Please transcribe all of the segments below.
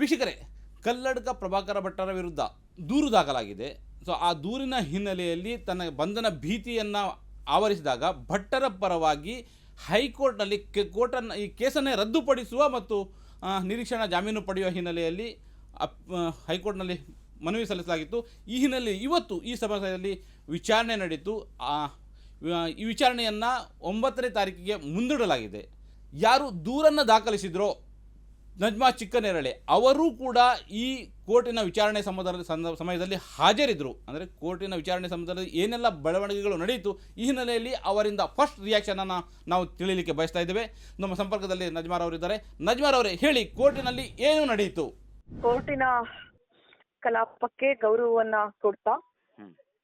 ವೀಕ್ಷಕರೇ, ಕಲ್ಲಡ್ಕ ಪ್ರಭಾಕರ ಭಟ್ಟರ ವಿರುದ್ಧ ದೂರು ದಾಖಲಾಗಿದೆ. ಸೊ ಆ ದೂರಿನ ಹಿನ್ನೆಲೆಯಲ್ಲಿ ತನ್ನ ಬಂಧನ ಭೀತಿಯನ್ನು ಆವರಿಸಿದಾಗ ಭಟ್ಟರ ಪರವಾಗಿ ಹೈಕೋರ್ಟ್ನಲ್ಲಿ ಕೆ, ಕೋರ್ಟನ್ನು ಈ ಕೇಸನ್ನೇ ರದ್ದುಪಡಿಸುವ ಮತ್ತು ನಿರೀಕ್ಷಣಾ ಜಾಮೀನು ಪಡೆಯುವ ಹಿನ್ನೆಲೆಯಲ್ಲಿ ಅಪ್ ಹೈಕೋರ್ಟ್ನಲ್ಲಿ ಮನವಿ ಸಲ್ಲಿಸಲಾಗಿತ್ತು. ಈ ಹಿನ್ನೆಲೆ ಇವತ್ತು ಈ ಸಮಸ್ಯೆಯಲ್ಲಿ ವಿಚಾರಣೆ ನಡೆಯಿತು ಈ ವಿಚಾರಣೆಯನ್ನು ಒಂಬತ್ತನೇ ತಾರೀಕಿಗೆ ಮುಂದೂಡಲಾಗಿದೆ. ಯಾರು ದೂರನ್ನು ದಾಖಲಿಸಿದ್ರೋ ನಜ್ಮಾ ಚಿಕ್ಕನೇರಳೆ ಅವರೂ ಕೂಡ ಈ ಕೋರ್ಟಿನ ವಿಚಾರಣೆ ಸಂದರ್ಭ ಸಂದ ಸಮಯದಲ್ಲಿ ಹಾಜರಿದ್ದರು ಅಂದರೆ ಕೋರ್ಟಿನ ವಿಚಾರಣೆ ಸಂದರ್ಭದಲ್ಲಿ ಏನೆಲ್ಲ ಬೆಳವಣಿಗೆಗಳು ನಡೆಯಿತು ಈ ಹಿನ್ನೆಲೆಯಲ್ಲಿ ಅವರಿಂದ ಫಸ್ಟ್ ರಿಯಾಕ್ಷನನ್ನು ನಾವು ತಿಳಿಯಲಿಕ್ಕೆ ಬಯಸ್ತಾ ಇದ್ದೇವೆ. ನಮ್ಮ ಸಂಪರ್ಕದಲ್ಲಿ ನಜ್ಮಾರ್ ಅವರಿದ್ದಾರೆ ನಜ್ಮಾರ್ ಅವರೇ ಹೇಳಿ ಕೋರ್ಟಿನಲ್ಲಿ ಏನು ನಡೆಯಿತು? ಕೋರ್ಟಿನ ಕಲಾಪಕ್ಕೆ ಗೌರವವನ್ನ ಕೊಡ್ತಾ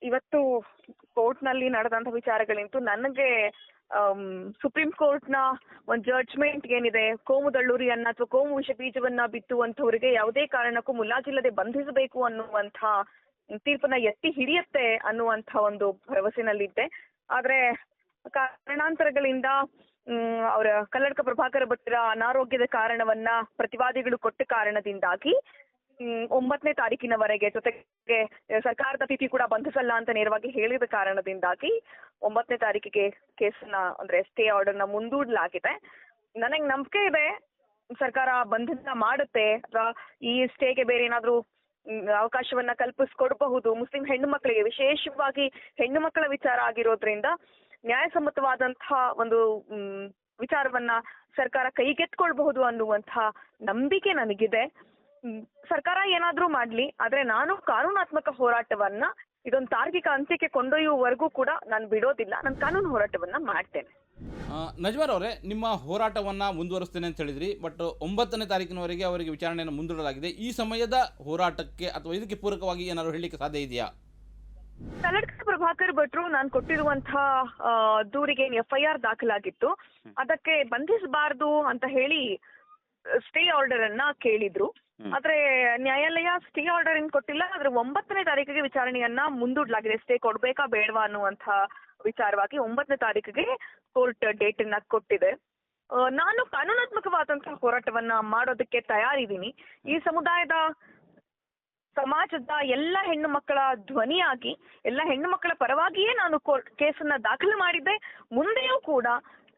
ಇವತ್ತು ಕೋರ್ಟ್ನಲ್ಲಿ ನಡೆದಂತ ವಿಚಾರಗಳಿಂತು. ನನಗೆ ಸುಪ್ರೀಂ ನ ಒಂದು ಜಡ್ಜ್ಮೆಂಟ್ ಏನಿದೆ, ಕೋಮು ದಳ್ಳೂರಿಯನ್ನ ಅಥವಾ ಕೋಮು ವಿಷ ಬೀಜವನ್ನ ಬಿತ್ತುವಂತವರಿಗೆ ಯಾವುದೇ ಕಾರಣಕ್ಕೂ ಮುಲಾಜಿಲ್ಲದೆ ಬಂಧಿಸಬೇಕು ಅನ್ನುವಂತ ತೀರ್ಪನ್ನ ಎತ್ತಿ ಹಿಡಿಯುತ್ತೆ ಅನ್ನುವಂತ ಒಂದು ಭರವಸೆನಲ್ಲಿದ್ದೆ ಆದ್ರೆ ಕಾರಣಾಂತರಗಳಿಂದ ಅವರ ಕಲ್ಲಡ್ಕ ಪ್ರಭಾಕರ ಭಟ್ಟರ ಅನಾರೋಗ್ಯದ ಕಾರಣವನ್ನ ಪ್ರತಿವಾದಿಗಳು ಕೊಟ್ಟ ಕಾರಣದಿಂದಾಗಿ ಒಂಬತ್ತನೇ ತಾರೀಕಿನವರೆಗೆ ಜೊತೆಗೆ ಸರ್ಕಾರದ ತಿಥಿ ಕೂಡ ಬಂಧಿಸಲ್ಲ ಅಂತ ನೇರವಾಗಿ ಹೇಳಿದ ಕಾರಣದಿಂದಾಗಿ ಒಂಬತ್ತನೇ ತಾರೀಕಿಗೆ ಕೇಸನ್ನ, ಅಂದ್ರೆ ಸ್ಟೇ ಆರ್ಡರ್ನ ಮುಂದೂಡಲಾಗಿದೆ. ನನಗೆ ನಂಬಿಕೆ ಇದೆ, ಸರ್ಕಾರ ಬಂಧನ ಮಾಡುತ್ತೆ, ಅಥವಾ ಈ ಸ್ಟೇಗೆ ಬೇರೆ ಏನಾದ್ರೂ ಅವಕಾಶವನ್ನ ಕಲ್ಪಿಸ್ಕೊಡಬಹುದು. ಮುಸ್ಲಿಂ ಹೆಣ್ಣು ಮಕ್ಕಳಿಗೆ ವಿಶೇಷವಾಗಿ ಹೆಣ್ಣು ಮಕ್ಕಳ ವಿಚಾರ ಆಗಿರೋದ್ರಿಂದ ನ್ಯಾಯಸಮ್ಮತವಾದಂತಹ ಒಂದು ವಿಚಾರವನ್ನ ಸರ್ಕಾರ ಕೈಗೆತ್ಕೊಳ್ಬಹುದು ಅನ್ನುವಂತಹ ನಂಬಿಕೆ ನನಗಿದೆ. ಸರ್ಕಾರ ಏನಾದ್ರೂ ಮಾಡ್ಲಿ ಆದ್ರೆ ನಾನು ಕಾನೂನಾತ್ಮಕ ಹೋರಾಟವನ್ನ ಇದೊಂದು ತಾರ್ಕಿಕ ಅಂತ್ಯಕ್ಕೆ ಕೊಂಡೊಯ್ಯುವವರೆಗೂ ಕೂಡ ನಾನು ಬಿಡೋದಿಲ್ಲ. ನಾನು ಕಾನೂನು ಹೋರಾಟವನ್ನ ಮಾಡ್ತೇನೆ. ಆ, ನಜ್ಮಾರ್ ಅವರೇ ನಿಮ್ಮ ಹೋರಾಟವನ್ನ ಮುಂದುವರಿಸ್ತೇನೆ ಅಂತ ಹೇಳಿದ್ರಿ ಬಟ್ ಒಂಬತ್ತನೇ ತಾರೀಕಿನವರೆಗೆ ಅವರಿಗೆ ವಿಚಾರಣೆಯನ್ನು ಮುಂದೂಡಲಾಗಿದೆ. ಈ ಸಮಯದ ಹೋರಾಟಕ್ಕೆ ಅಥವಾ ಇದಕ್ಕೆ ಪೂರಕವಾಗಿ ಏನಾದರೂ ಹೇಳಲಿಕ್ಕೆ ಸಾಧ್ಯ ಇದೆಯಾ? ಕಲ್ಲಡ್ಕ ಪ್ರಭಾಕರ್ ಭಟ್ರು ನಾನು ಕೊಟ್ಟಿರುವಂತಹ ದೂರಿಗೆ ಎಫ್ ಐ ಆರ್ ದಾಖಲಾಗಿತ್ತು ಅದಕ್ಕೆ ಬಂಧಿಸಬಾರದು ಅಂತ ಹೇಳಿ ಸ್ಟೇ ಆರ್ಡರ್ ಅನ್ನ ಕೇಳಿದ್ರು. ಆದ್ರೆ ನ್ಯಾಯಾಲಯ ಸ್ಟೇ ಆರ್ಡರ್ ಏನ್ ಕೊಟ್ಟಿಲ್ಲ, ಆದ್ರೆ ಒಂಬತ್ತನೇ ತಾರೀಕಿಗೆ ವಿಚಾರಣೆಯನ್ನ ಮುಂದೂಡ್ಲಾಗಿದೆ. ಸ್ಟೇ ಕೊಡ್ಬೇಕಾ ಬೇಡವಾ ಅನ್ನುವಂತ ವಿಚಾರವಾಗಿ ಒಂಬತ್ತನೇ ತಾರೀಕಿಗೆ ಕೋರ್ಟ್ ಡೇಟ್ ಅನ್ನ ಕೊಟ್ಟಿದೆ ನಾನು ಕಾನೂನಾತ್ಮಕವಾದಂತಹ ಹೋರಾಟವನ್ನ ಮಾಡೋದಕ್ಕೆ ತಯಾರಿದ್ದೀನಿ. ಈ ಸಮುದಾಯದ ಸಮಾಜದ ಎಲ್ಲ ಹೆಣ್ಣು ಮಕ್ಕಳ ಧ್ವನಿಯಾಗಿ, ಎಲ್ಲ ಹೆಣ್ಣು ಮಕ್ಕಳ ಪರವಾಗಿಯೇ ನಾನು ಕೇಸನ್ನ ದಾಖಲು ಮಾಡಿದ್ದೆ. ಮುಂದೆಯೂ ಕೂಡ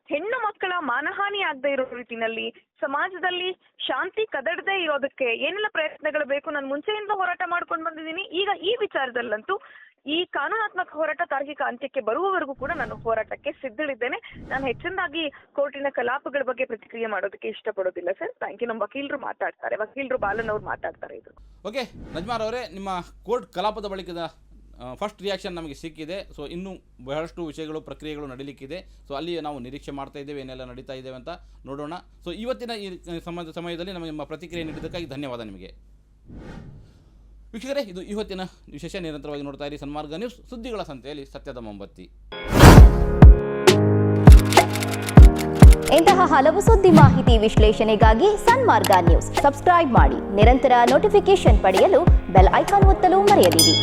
ಹೆಣ್ಣು ಮಕ್ಕಳ ಮಾನಹಾನಿ ಆಗದೆ ಇರೋ ರೀತಿನಲ್ಲಿ ಸಮಾಜದಲ್ಲಿ ಶಾಂತಿ ಕದಡದೆ ಇರೋದಕ್ಕೆ ಏನೆಲ್ಲ ಪ್ರಯತ್ನಗಳು ಬೇಕು? ನಾನು ಮುಂಚೆಯಿಂದ ಹೋರಾಟ ಮಾಡ್ಕೊಂಡು ಬಂದಿದ್ದೀನಿ. ಈಗ ಈ ವಿಚಾರದಲ್ಲಂತೂ ಈ ಕಾನೂನಾತ್ಮಕ ಹೋರಾಟ ತಾರ್ಕಿಕ ಅಂತ್ಯಕ್ಕೆ ಬರುವವರೆಗೂ ಕೂಡ ನಾನು ಹೋರಾಟಕ್ಕೆ ಸಿದ್ಧಳಿದ್ದೇನೆ. ನಾನು ಹೆಚ್ಚಿನದಾಗಿ ಕೋರ್ಟಿನ ಕಲಾಪಗಳ ಬಗ್ಗೆ ಪ್ರತಿಕ್ರಿಯೆ ಮಾಡೋದಕ್ಕೆ ಇಷ್ಟಪಡೋದಿಲ್ಲ ಸರ್. Thank you. ನಮ್ಮ ವಕೀಲರು ಮಾತಾಡ್ತಾರೆ. ವಕೀಲರು ಬಾಲನ್ ಅವ್ರು ಮಾತಾಡ್ತಾರೆ ಇದು. ಓಕೆ. ನಜ್ಮಾರ್ ಅವರೇ, ನಿಮ್ಮ ಕೋರ್ಟ್ ಕಲಾಪದ ಬಳಿಕದ ಫಸ್ಟ್ ರಿಯಾಕ್ಷನ್ ನಮಗೆ ಸಿಕ್ಕಿದೆ. ಸೊ ಇನ್ನೂ ಬಹಳಷ್ಟು ವಿಷಯಗಳು, ಪ್ರಕ್ರಿಯೆಗಳು ನಡೀಲಿಕ್ಕಿದೆ. ಸೊ ಅಲ್ಲಿ ನಾವು ನಿರೀಕ್ಷೆ ಮಾಡ್ತಾ ಇದ್ದೇವೆ, ಏನೆಲ್ಲ ನಡೀತಾ ಇದ್ದೇವೆ ಅಂತ ನೋಡೋಣ. ಸೊ ಇವತ್ತಿನ ಈ ಸಮ ಸಮಯದಲ್ಲಿ ನಮಗೆ ನಿಮ್ಮ ಪ್ರತಿಕ್ರಿಯೆ ನೀಡಿದ್ದಕ್ಕಾಗಿ ಧನ್ಯವಾದ ನಿಮಗೆ. ವೀಕ್ಷಕರೇ, ಇದು ಇವತ್ತಿನ ವಿಶೇಷ ನಿರಂತರವಾಗಿ ನೋಡ್ತಾ ಇರಿ ಸನ್ಮಾರ್ಗ ನ್ಯೂಸ್, ಸುದ್ದಿಗಳ ಸಂತೆಯಲ್ಲಿ ಸತ್ಯದ ಮೊಂಬತ್ತಿ. ಇಂತಹ ಹಲವು ಸುದ್ದಿ ಮಾಹಿತಿ ವಿಶ್ಲೇಷಣೆಗಾಗಿ ಸನ್ಮಾರ್ಗ ನ್ಯೂಸ್. ಸಬ್ಸ್ಕ್ರೈಬ್ ಮಾಡಿ. ನಿರಂತರ ನೋಟಿಫಿಕೇಶನ್ ಪಡೆಯಲು ಬೆಲ್ ಐಕಾನ್ ಒತ್ತಲು ಮರೆಯದಿರಿ.